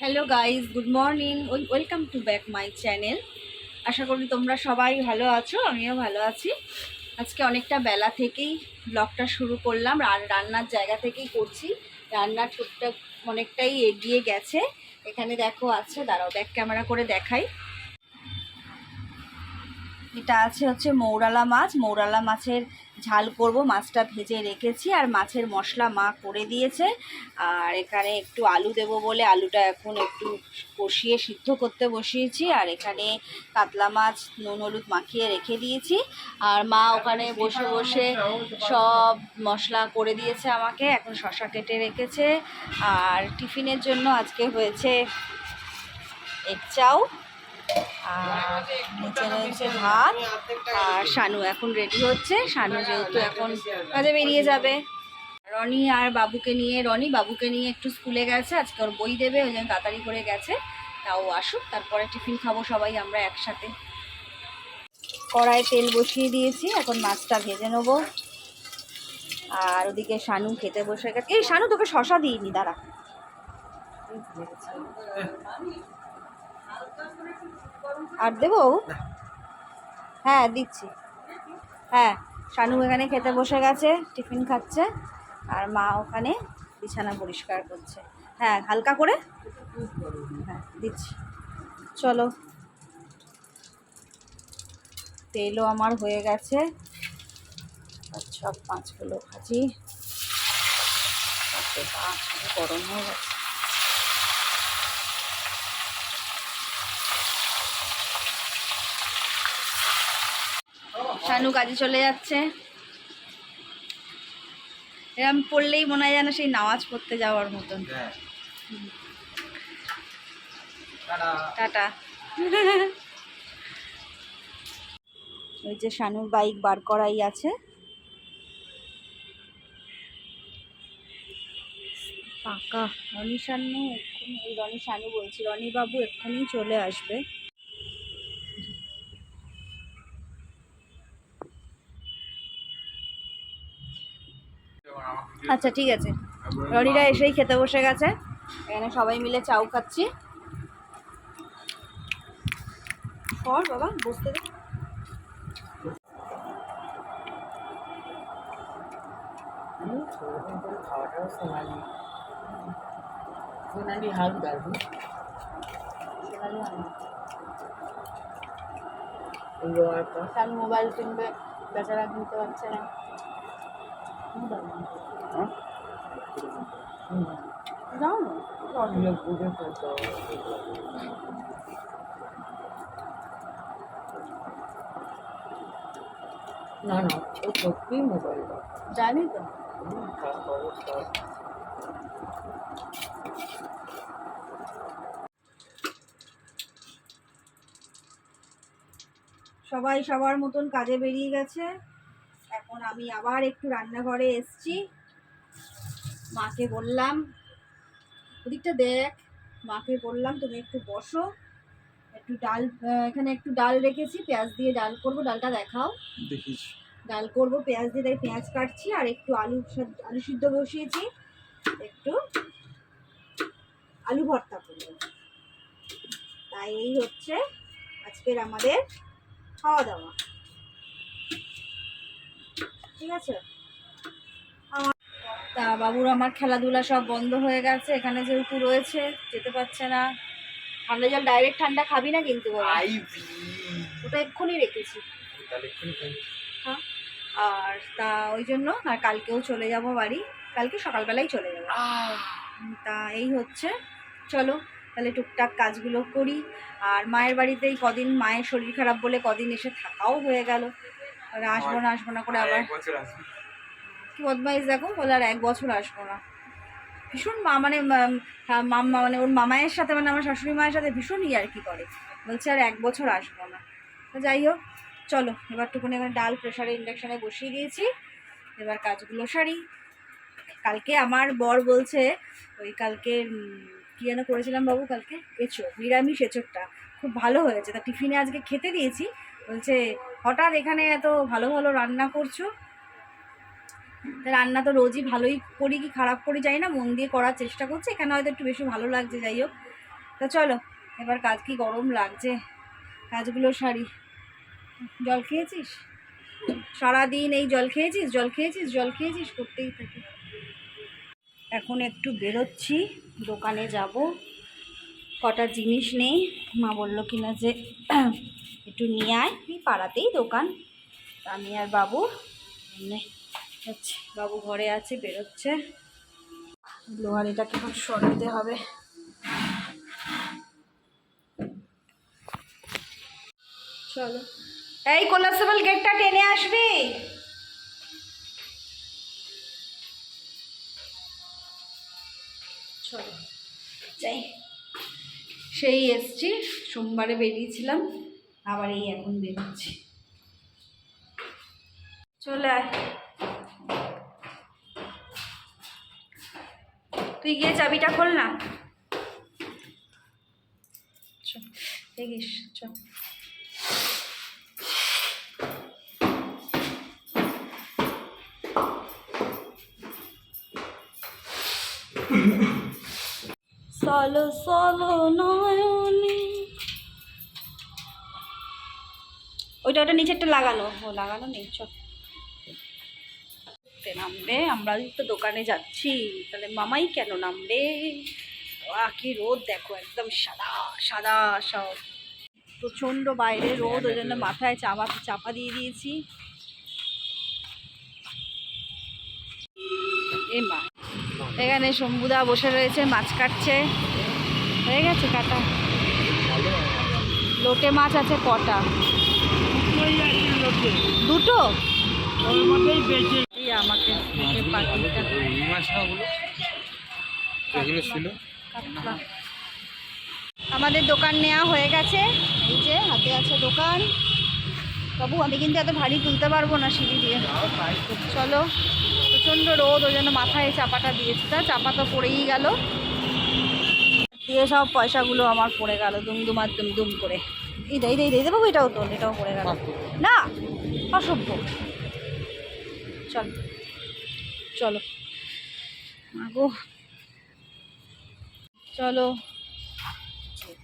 Hello guys good morning welcome to back my channel আশা করি তোমরা সবাই ভালো আছো, আমিও ভালো আছি। আজকে অনেকটা বেলা থেকেই ব্লগটা শুরু করলাম রান্নার জায়গা থেকেই করছি। রান্নার টুকটাক অনেকটাই এগিয়ে গেছে। এখানে দেখো আছে, দাঁড়াও ব্যাক ক্যামেরা করে দেখাই। এটা আছে হচ্ছে মৌরালা মাছ। মৌরালা মাছের ঝাল করব, মাছটা ভেজে রেখেছি আর মাছের মশলা মা করে দিয়েছে। আর এখানে একটু আলু দেব বলে আলুটা এখন একটু কষিয়ে সিদ্ধ করতে বসিয়েছি। আর এখানে কাতলা মাছ, নুন, হলুদ মাখিয়ে রেখে দিয়েছি। আর মা ওখানে বসে বসে সব মশলা করে দিয়েছে আমাকে, এখন শশা কেটে রেখেছে। আর টিফিনের জন্য আজকে হয়েছে এগ চাউ আর নিচে রয়েছে ভাত, আর শানু এখন রেডি হচ্ছে। শানু যেহেতু এখন কাজে বেরিয়ে যাবে। রনি আর বাবুকে নিয়ে, রনি বাবুকে নিয়ে একটু স্কুলে গেছে। আজকে ওর বই দেবে, ওই জন্য তাড়াতাড়ি করে গেছে। তাও আসুক, তারপরে টিফিন খাব সবাই আমরা একসাথে। কড়ায় তেল বসিয়ে দিয়েছি, এখন মাছটা ভেজে নেব। আর ওদিকে শানু খেতে বসে গেছে। এই শানু তোকে শশা দিইনি, দাঁড়া। আর দেবো? হ্যাঁ দিচ্ছি। হ্যাঁ শানু এখানে খেতে বসে গেছে টিফিন খাচ্ছে আর মা ওখানে বিছানা পরিষ্কার করছে। হ্যাঁ হালকা করে? হ্যাঁ দিচ্ছি। চলো। তেলও আমার হয়ে গেছে। সব পাঁচগুলো ভাজি। তাতে পাঁচ গরম হয়ে গেছে। শানু কাজে চলে যাচ্ছে। এরম পড়লেই মনে হয় যেন সেই নামাজ পড়তে যাওয়ার মতন। টাটা। ওই যে শানুর বাইক বার করাই আছে। পাকা। রনি শানু, এক্ষুনি রনি শানু বলছি রনি বাবু এক্ষুনি চলে আসবে। আচ্ছা ঠিক আছে। রনিরা এসেই খেতে বসে গেছে। এখানে সবাই মিলে চাউ খাচ্ছি। কর বাবা বসতে দে। খাওয়াটাও সোনালি সোনালি সোনালি মোবাইল কিনবে বেচারা কিনতে পারছে না। না। না ও সত্যিই মোবাইল জানি তো সবাই সবার মতন কাজে বেরিয়ে গেছে এখন আমি আবার একটু রান্নাঘরে এসছি। মাকে বললাম ওদিকটা দেখ। মাকে বললাম তুমি একটু বসো। একটু ডাল এখানে একটু ডাল রেখেছি পেঁয়াজ দিয়ে ডাল করব। ডালটা দেখাও। ডাল করব পেঁয়াজ দিয়ে তাই পেঁয়াজ কাটছি আর একটু আলু আলু সিদ্ধ বসিয়েছি। একটু আলু ভর্তা করব। তাই এই হচ্ছে আজকের আমাদের খাওয়া দাওয়া। ঠিক আছে? তা বাবুর আমার খেলাধুলা সব বন্ধ হয়ে গেছে এখানে যেহেতু রয়েছে যেতে পারছে না। ঠান্ডা জল ডাইরেক্ট ঠান্ডা খাবি না কিন্তু ওটা এক্ষুনি রেখেছি। তাহলে আর তা ওই জন্য আর কালকেও চলে যাব বাড়ি। কালকে সকালবেলাই চলে যাব। তা এই হচ্ছে। চলো তাহলে টুকটাক কাজগুলো করি। আর মায়ের বাড়িতেই কদিন মায়ের শরীর খারাপ বলে কদিন এসে থাকাও হয়ে গেল। আসব না আসব না করে আবার। বছর আসবে। কি বদমাইশ দেখো বলে আর এক বছর আসব না। ভীষণ মা মানে উম, হ্যাঁ, মাম্মা মানে ওর মামায়ের সাথে মানে আমার শাশুড়ি মায়ের সাথে ভীষণ ইয়ার কি করে। বলছে আর এক বছর আসব না। তো যাই হোক চলো এবার টুকুনি এখানে ডাল প্রেশারে ইন্ডাকশানে বসিয়ে দিয়েছি। এবার কাজগুলো সারি। কালকে আমার বর বলছে ওই কালকে কি যেন করেছিলাম বাবু কালকে? এঁচো নিরামিষ এঁচোরটা। খুব ভালো হয়েছে। তা টিফিনে আজকে খেতে দিয়েছি। বলছে হঠাৎ এখানে এত ভালো ভালো রান্না করছ? রান্না তো রোজই ভালোই করি কি খারাপ করি যাই না, মন দিয়ে করার চেষ্টা করছি, এখানে হয়তো একটু বেশি ভালো লাগছে, যাই হোক। তো চলো, এবার কাজ কি গরম লাগছে, কাজগুলো সারি। জল খেয়েছিস? সারাদিন এই জল খেয়েছিস জল খেয়েছিস জল খেয়েছিস? করতেই থাকি। এখন একটু বেরোচ্ছি, দোকানে যাব। কটা জিনিস নেই, মা বলল কিনা যে একটু নিয়ে আয়, এই পাড়াতেই দোকান। আমি আর বাবু বাবু ঘরে আছে, বেরোচ্ছে। লোহার এটাকে এখন সরাতে হবে। চলো। এই কোলাসেবল গেটটা টেনে আসবি? চলো, যাই। সেই এসছি, সোমবারে বেরিয়েছিলাম। আবার এই এখন বেরোচ্ছি। চলে আয়। তুই গিয়ে চাবিটা খোল না। চ দেখিস চ নয়নে। ওইটা ওটা নিচেরটা লাগানো ও লাগানো নেই চ তে নামবে, আমরা তো দোকানে যাচ্ছি। তাহলে মামাই কেন নামবে? কি রোদ, দেখো একদম সাদা সাদা সব। প্রচণ্ড বাইরে রোদ, ওই জন্য মাথায় চাপা চাপা দিয়ে দিয়েছি। এ মা, এখানে শম্ভুদা বসে রয়েছে, মাছ কাটছে। হয়ে গেছে কাটা? লোটে মাছ আছে, কটা? দুটো। আমাদের দোকান নেওয়া হয়ে গেছে। এই যে হাতে আছে দোকান। বাবু আমি কিন্তু এত ভারী তুলতে পারব না সিঁড়ি দিয়ে। চলো প্রচণ্ড রোদ ওই জন্য মাথায় চাপাটা দিয়েছি। তা চাপা তো পড়েই গেল। দিয়ে সব পয়সাগুলো আমার পড়ে গেল দুমদুম আর দুমদুম করে। এই দেই দেই দিয়ে দেবো এটাও তোল এটাও পড়ে গেল। না অসভ্য। চল চলো। মাগো। চলো।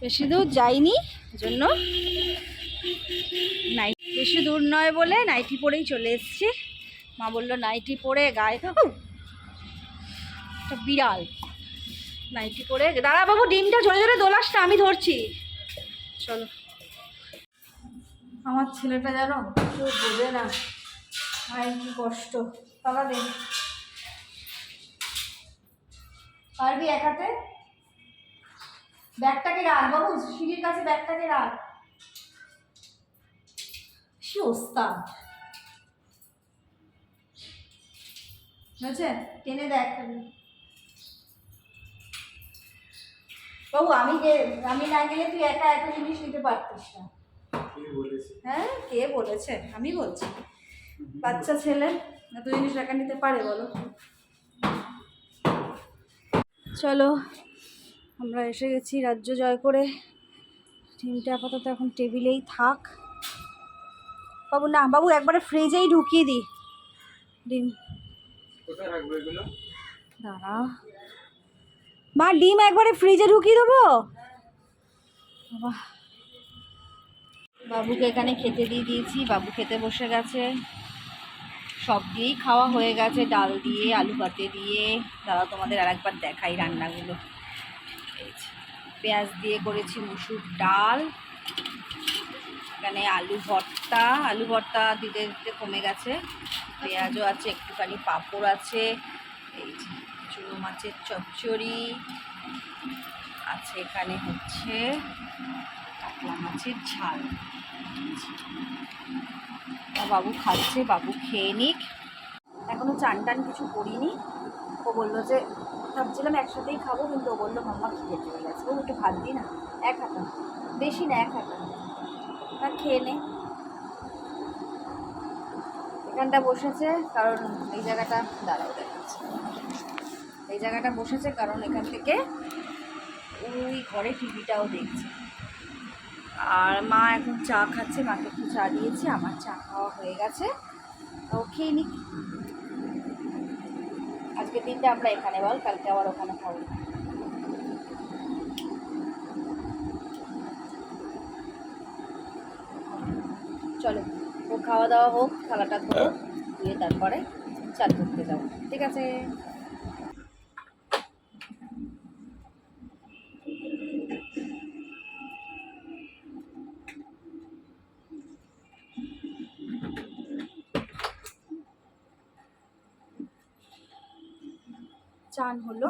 বেশি দূর যাইনি জন্য নাই। বেশি দূর নয় বলে নাইটি পরেই চলে এসেছি। মা বলল নাইটি পরে গায়ে থাকো একটা বিড়াল। নাইটি পরে দাঁড়া বাবু ডিমটা ঝরে ঝরে দোলাস না আমি ধরছি। চলো। আমার ছেলেটা যেন কেউ বোঝে না। ভাই, কি কষ্ট। তালা দে। পারবি একাতে ব্যাগটাকে রাখ বাবু সিঁড়ির কাছে ব্যাগটাকে রাখ। সে ওস্তাদ হয়েছে? টেনে দেখ। বাবু, আমি গে আমি না গেলে তুই একা এত জিনিস নিতে পারতিস না। হ্যাঁ কে বলেছে আমি বলছি। বাচ্চা ছেলে এত জিনিস একা নিতে পারে বলো। চলো আমরা এসে গেছি রাজ্য জয় করে। ডিমটা আপাতত এখন টেবিলেই থাক। বাবু না বাবু একবারে ফ্রিজেই ঢুকিয়ে দিই। ডিম। দাঁড়া। মা ডিম একবারে ফ্রিজে ঢুকিয়ে দেবো? বাবা। বাবুকে এখানে খেতে দিয়ে দিয়েছি, বাবু খেতে বসে গেছে। সব দিয়েই খাওয়া হয়ে গেছে, ডাল দিয়ে, আলু পাতে দিয়ে। দাদা তোমাদের আর একবার দেখাই রান্নাগুলো। পেঁয়াজ দিয়ে করেছি মুসুর ডাল। এখানে আলু ভর্তা আলু ভর্তা দিতে দিতে কমে গেছে। পেঁয়াজও আছে, একটুখানি পাঁপড় আছে, এই চুনো মাছের চচ্চড়ি আছে এখানে হচ্ছে, কাতলা মাছের ঝাল। বাবু খাচ্ছে, বাবু খেয়ে নিক। এখনও চান টান কিছু করিনি। ও বলল যে, ভাবছিলাম একসাথেই খাব, কিন্তু ও বলল, মাম্মা খিদে পেয়ে গেছে। ও একটু ভাত দিই না, এক হাতা বেশি না, এক হাতা আর খেয়ে নে। এখানটা বসেছে, কারণ এই জায়গাটা, দাঁড়াও দেখাচ্ছে। এই জায়গাটা বসেছে কারণ এখান থেকে ওই ঘরে টিভিটাও দেখছে। আর মা এখন চা খাচ্ছে, মাকে একটু চা দিয়েছি, আমার চা খাওয়া হয়ে গেছে। তো খেয়ে নিই আজকের দিনটা আমরা এখানে বল, কালকে আবার ওখানে খাব। চলো ও খাওয়া দাওয়া হোক খেলাটা ধরো দিয়ে তারপরে চাল করতে যাব। ঠিক আছে? চান হলো।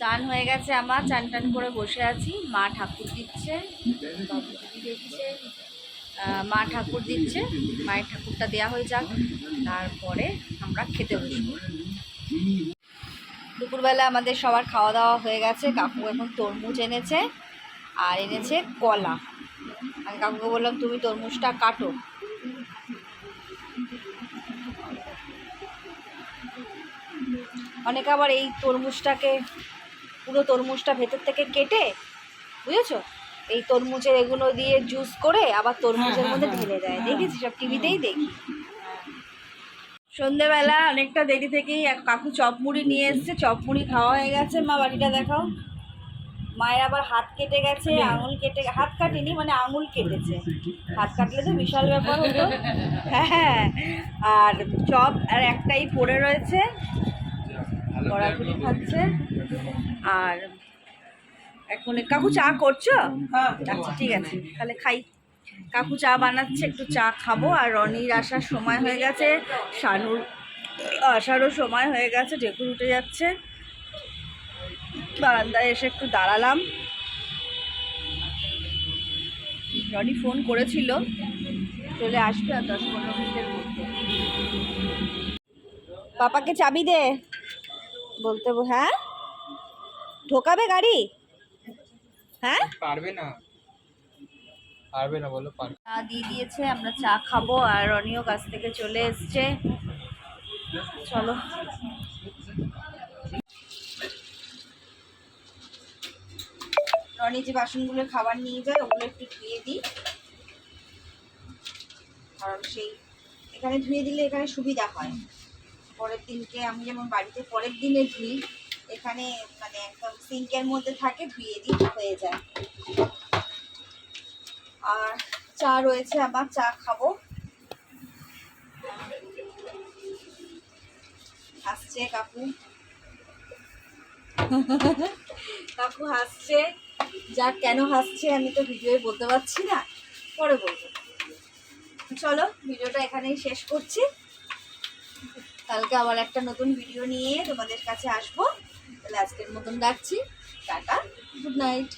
চান হয়ে গেছে আমার, চান টান করে বসে আছি। মা ঠাকুর দিচ্ছে মা ঠাকুর দিচ্ছে, মায়ের ঠাকুরটা দেওয়া হয়ে যাক, তারপরে আমরা খেতে বসবো। দুপুরবেলা আমাদের সবার খাওয়া দাওয়া হয়ে গেছে, কাকু এখন তরমুজ এনেছে আর এনেছে কলা। আমি কাকুকে বললাম তুমি তরমুজটা কাটো। অনেকে আবার এই তরমুজটাকে পুরো তরমুজটা ভেতর থেকে কেটে বুঝেছ? এই তরমুজের এগুলো দিয়ে জুস করে আবার তরমুজের মধ্যে ঢেলে দেয়। দেখেছি সব টিভিতেই দেখি। সন্ধেবেলা অনেকটা দেরি থেকেই এক কাকু চপ মুড়ি নিয়ে এসছে। চপ মুড়ি খাওয়া হয়ে গেছে। মা বাড়িটা দেখাও। মায়ের আবার হাত কেটে গেছে আঙুল কেটে হাত কাটেনি মানে আঙুল কেটেছে। হাত কাটলে তো বিশাল ব্যাপার হতো। হ্যাঁ আর চপ আর একটাই পড়ে রয়েছে। গড়াগুড়ি খাচ্ছে। আর এখন কাকু চা করছ? আচ্ছা ঠিক আছে। তাহলে খাই। কাকু চা বানাচ্ছে একটু চা খাব। আর রনির আসার সময় হয়ে গেছে। শানুর আসারও সময় হয়ে গেছে। ঢেকুর উঠে যাচ্ছে। বারান্দায় এসে একটু দাঁড়ালাম। রনি ফোন করেছিল চলে আসবে আর দশ পনেরো মিনিটের মধ্যে। পাপাকে চাবি দে। বলতে হ্যাঁ? ঢোকাবে গাড়ি? হ্যাঁ? পারবে না। পারবে না বলো পারবে। চা দিয়ে দিয়েছে আমরা চা খাব আর রনিও কাছ থেকে চলে এসছে। চলো। রনি যে বাসনগুলো খাবার নিয়ে যায়, ওগুলো একটু ধুয়ে দিই। কারণ সেই, এখানে ধুয়ে দিলে এখানে সুবিধা হয়। পরের দিনকে আমি যেমন বাড়িতে পরের দিনে ধুই, এখানে মানে একদম সিঙ্কের মধ্যে থাকে, ধুয়ে দিই, হয়ে যায়। আর চা রয়েছে আবার চা খাব। আসছে কাকু। কাকু হাসছে। যা কেন হাসছে আমি তো ভিডিওয়ে বলতে পারছি না। পরে বলব। চলো, ভিডিওটা এখানেই শেষ করছি। কালকে আবার একটা নতুন ভিডিও নিয়ে তোমাদের কাছে আসব। তাহলে আজকের মতন ডাকছি টাটা, গুড নাইট।